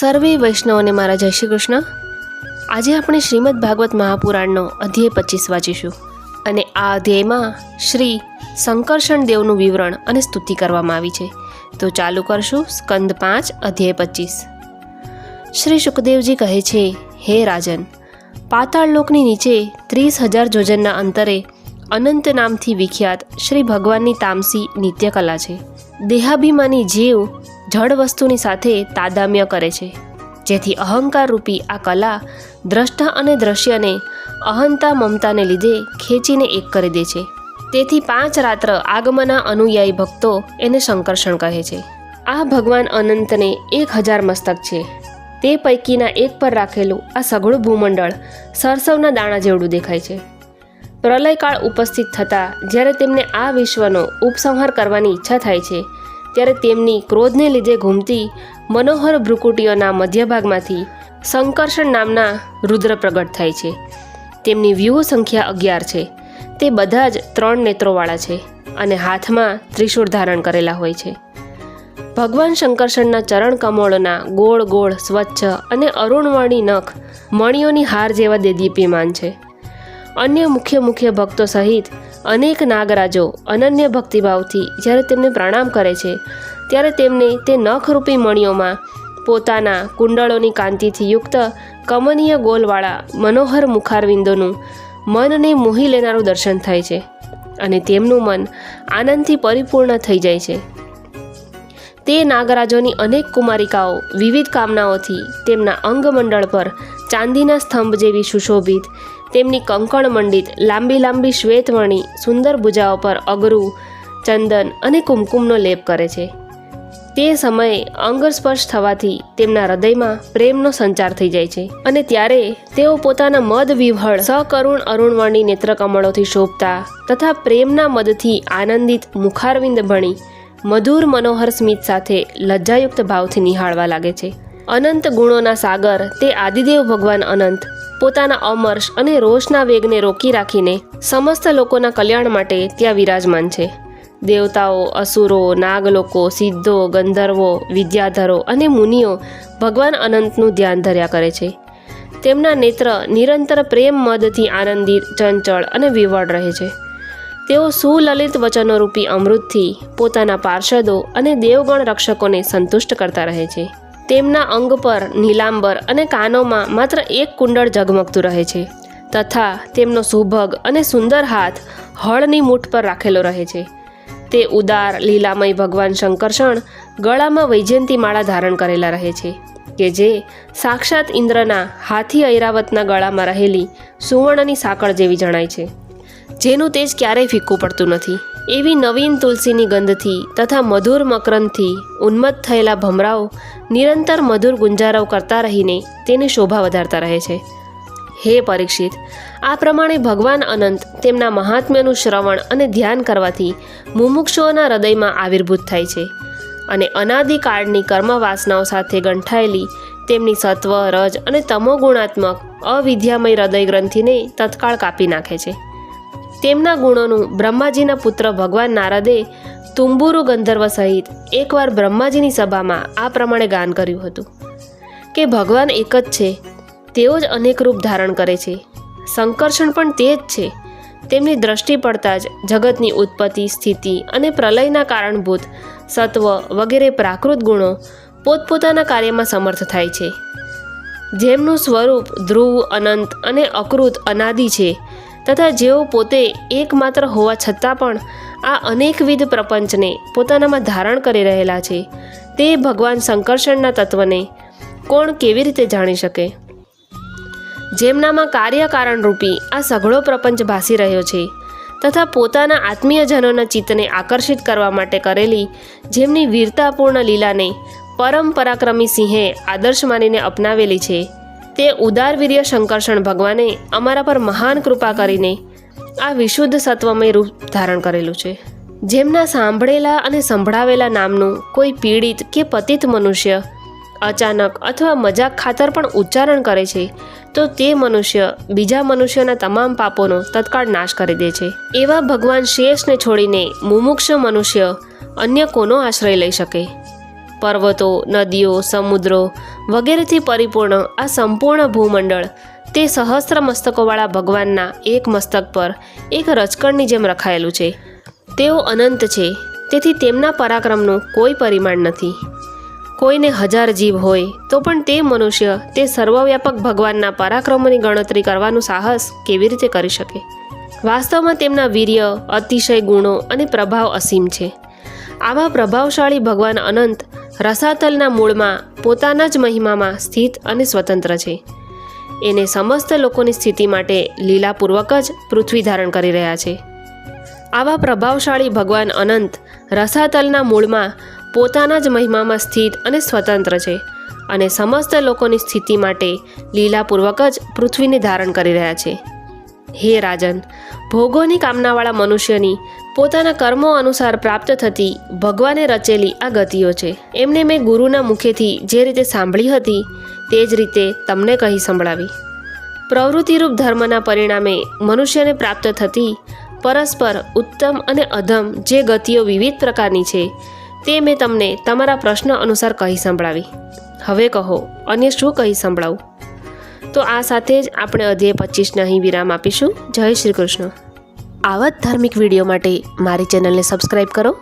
સર્વે વૈષ્ણવને મારા જય શ્રી કૃષ્ણ. આજે આપણે શ્રીમદ ભાગવત મહાપુરાણનો અધ્યાય પચીસ વાંચીશું અને આ અધ્યાયમાં શ્રી શંકર્ષણ દેવનું વિવરણ અને સ્તુતિ કરવામાં આવી છે. તો ચાલુ કરશું સ્કંદ પાંચ, અધ્યાય પચીસ. શ્રી સુખદેવજી કહે છે, હે રાજન, પાતાળ લોકની નીચે ત્રીસ હજાર જોજનના અંતરે અનંત નામથી વિખ્યાત શ્રી ભગવાનની તામસી નિત્યકલા છે. દેહાભિમાની જીવ જળ વસ્તુની સાથે તાદામ્ય કરે છે, જેથી અહંકાર રૂપી આ કલા દ્રષ્ટા અને દ્રશ્યને અહંતા મમતાને લીધે ખેંચીને એક કરી દે છે. તેથી પાંચ રાત્ર આગમના અનુયાયી ભક્તો એને સંકર્ષણ કહે છે. આ ભગવાન અનંતને એક હજાર મસ્તક છે. તે પૈકીના એક પર રાખેલું આ સઘળું ભૂમંડળ સરસવના દાણા જેવડું દેખાય છે. પ્રલયકાળ ઉપસ્થિત થતાં જ્યારે તેમને આ વિશ્વનો ઉપસંહાર કરવાની ઈચ્છા થાય છે ત્યારે તેમની ક્રોધને લીધે ઘૂમતી મનોહર ભ્રુકુટીઓના મધ્યભાગમાંથી સંકર્ષણ નામના રુદ્ર પ્રગટ થાય છે. તેમની વ્યૂહ સંખ્યા અગિયાર છે. તે બધા જ ત્રણ નેત્રોવાળા છે અને હાથમાં ત્રિશૂળ ધારણ કરેલા હોય છે. ભગવાન શંકરષણના ચરણ કમળોના ગોળ ગોળ, સ્વચ્છ અને અરુણવર્ણી નખ મણિઓની હાર જેવા દેદીપ્યમાન છે. અન્ય મુખ્ય મુખ્ય ભક્તો સહિત અનેક નાગરાજો અનન્ય ભક્તિભાવથી જ્યારે તેમને પ્રણામ કરે છે, ત્યારે તેમને તે નખરૂપી મણિઓમાં પોતાના કુંડળોની કાંતિથી યુક્ત કમનીય ગોલવાળા મનોહર મુખારવિંદોનું મનને મોહી લેનારું દર્શન થાય છે અને તેમનું મન આનંદથી પરિપૂર્ણ થઈ જાય છે. તે નાગરાજોની અનેક કુમારિકાઓ વિવિધ કામનાઓથી તેમના અંગમંડળ પર ચાંદીના સ્તંભ જેવી સુશોભિત. તેમની કંકણ મંડિત લાંબી લાંબી શ્વેતવણી, સુંદર ભુજાઓ પર અગરું, ચંદન અને કુમકુમનો લેપ કરે છે. તે સમયે અંગસ્પર્શ થવાથી તેમના હૃદયમાં પ્રેમનો સંચાર થઈ જાય છે અને ત્યારે તેઓ પોતાના મદ વિવહળ સકરુણ અરુણવર્ણી નેત્રકમળોથી શોભતા તથા પ્રેમના મદથી આનંદિત મુખારવિંદ ભણી મધુર મનોહર સ્મિત સાથે લજ્જાયુક્ત ભાવથી નિહાળવા લાગે છે. અનંત ગુણોના સાગર, તે આદિદેવ ભગવાન અનંત. પોતાના અમર્ષ અને રોષના વેગને રોકી રાખીને સમસ્ત લોકોના કલ્યાણ માટે ત્યાં વિરાજમાન છે. દેવતાઓ, અસુરો, નાગલોકો, સિદ્ધો, ગંધર્વો, વિદ્યાધરો અને મુનિઓ ભગવાન અનંતનું ધ્યાન ધર્યા કરે છે. તેમના નેત્ર નિરંતર પ્રેમ, મદથી આનંદિત, ચંચળ અને વિવળ રહે છે. તેઓ સુલલિત વચનોરૂપી અમૃતથી પોતાના પાર્ષદો અને દેવગણ રક્ષકોને સંતુષ્ટ કરતા રહે છે. તેમના અંગ પર નીલાંબર અને કાનોમાં માત્ર એક કુંડળ ઝગમગતું રહે છે, તથા તેમનો સુભગ અને સુંદર હાથ હળની મૂઠ પર રાખેલો રહે છે. તે ઉદાર, લીલામય ભગવાન શંકરષણ ગળામાં વૈજયંતી માળા ધારણ કરેલા રહે છે, કે જે સાક્ષાત ઇન્દ્રના હાથી ઐરાવતના ગળામાં રહેલી સુવર્ણની સાંકળ જેવી જણાય છે. જેનું તેજ ક્યારેય ફીકું પડતું નથી. એવી નવીન તુલસીની ગંધથી તથા મધુર મકરંદથી ઉન્મત્ત થયેલા ભમરાઓ નિરંતર મધુર ગુંજારવ કરતા રહીને તેની શોભા વધારતા રહે છે. હે પરીક્ષિત, આ પ્રમાણે ભગવાન અનંત તેમના મહાત્મ્યનું શ્રવણ અને ધ્યાન કરવાથી મુમુક્ષુઓના હૃદયમાં આવિર્ભૂત થાય છે અને અનાદિકાળની કર્મવાસનાઓ સાથે ગંઠાયેલી તેમની સત્વ, રજ અને તમોગુણાત્મક અવિદ્યામય હૃદય ગ્રંથિને તત્કાળ કાપી નાખે છે. તેમના ગુણોનું બ્રહ્માજીના પુત્ર ભગવાન નારદે તુંબુરુ ગંધર્વ સહિત એકવાર બ્રહ્માજીની સભામાં આ પ્રમાણે ગાન કર્યું હતું કે ભગવાન એક જ છે, તેઓ જ અનેક રૂપ ધારણ કરે છે. સંકર્ષણ પણ તે જ છે. તેમની દ્રષ્ટિ પડતા જ જગતની ઉત્પત્તિ, સ્થિતિ અને પ્રલયના કારણભૂત સત્વ વગેરે પ્રાકૃત ગુણો પોતપોતાના કાર્યમાં સમર્થ થાય છે. જેમનું સ્વરૂપ ધ્રુવ, અનંત અને અકૃત અનાદિ છે તથા જેઓ પોતે એકમાત્ર હોવા છતાં પણ આ અનેકવિધ પ્રપંચને પોતાનામાં ધારણ કરી રહેલા છે, તે ભગવાન સંકર્ષણના તત્વને કોણ કેવી રીતે જાણી શકે? જેમનામાં કાર્યકારણરૂપી આ સઘળો પ્રપંચ ભાસી રહ્યો છે તથા પોતાના આત્મીયજનોના ચિત્તને આકર્ષિત કરવા માટે કરેલી જેમની વીરતાપૂર્ણ લીલાને પરમ પરાક્રમી સિંહે આદર્શ માનીને અપનાવેલી છે તે ઉદારવીર્ય શંકર્ષણ ભગવાને અમારા પર મહાન કૃપા કરીને આ વિશુદ્ધ સત્વમય રૂપ ધારણ કરેલું છે. જેમના સાંભળેલા અને સંભળાવેલા નામનું કોઈ પીડિત કે પતિત મનુષ્ય અચાનક અથવા મજાક ખાતર પણ ઉચ્ચારણ કરે છે, તો તે મનુષ્ય બીજા મનુષ્યના તમામ પાપોનો તત્કાળ નાશ કરી દે છે. એવા ભગવાન શેષને છોડીને મુમુક્ષ મનુષ્ય અન્ય કોનો આશ્રય લઈ શકે? પર્વતો, નદીઓ, સમુદ્રો વગેરેથી પરિપૂર્ણ આ સંપૂર્ણ ભૂમંડળ તે સહસ્ત્ર મસ્તકોવાળા ભગવાનના એક મસ્તક પર એક રજકણની જેમ રખાયેલું છે. તેઓ અનંત છે, તેથી તેમના પરાક્રમનું કોઈ પરિમાણ નથી. કોઈને હજાર જીવ હોય, તો પણ તે મનુષ્ય તે સર્વવ્યાપક ભગવાનના પરાક્રમોની ગણતરી કરવાનું સાહસ કેવી રીતે કરી શકે? વાસ્તવમાં તેમના વીર્ય, અતિશય ગુણો અને પ્રભાવ અસીમ છે. આવા પ્રભાવશાળી ભગવાન અનંત રસાતલના મૂળમાં પોતાના જ મહિમામાં સ્થિત અને સ્વતંત્ર છે. એને સમસ્ત લોકોની સ્થિતિ માટે લીલાપૂર્વક જ પૃથ્વી ધારણ કરી રહ્યા છે. આવા પ્રભાવશાળી ભગવાન અનંત રસાતલના મૂળમાં પોતાના જ મહિમામાં સ્થિત અને સ્વતંત્ર છે અને સમસ્ત લોકોની સ્થિતિ માટે લીલાપૂર્વક જ પૃથ્વીને ધારણ કરી રહ્યા છે. હે રાજન, ભોગોની કામનાવાળા મનુષ્યની પોતાના કર્મો અનુસાર પ્રાપ્ત થતી ભગવાને રચેલી આ ગતિઓ છે. એમને મેં ગુરુના મુખેથી જે રીતે સાંભળી હતી, તે જ રીતે તમને કહી સંભળાવી. પ્રવૃત્તિરૂપ ધર્મના પરિણામે મનુષ્યને પ્રાપ્ત થતી પરસ્પર ઉત્તમ અને અધમ જે ગતિઓ વિવિધ પ્રકારની છે, તે મેં તમને તમારા પ્રશ્ન અનુસાર કહી સંભળાવી. હવે કહો, અન્ય શું કહી સંભળાવું? તો આ સાથે જ આપણે અધ્યાય પચીસને અહીં વિરામ આપીશું. જય શ્રી કૃષ્ણ. આવા જ ધાર્મિક વીડિયો માટે મારી ચેનલને સબસ્ક્રાઈબ કરો.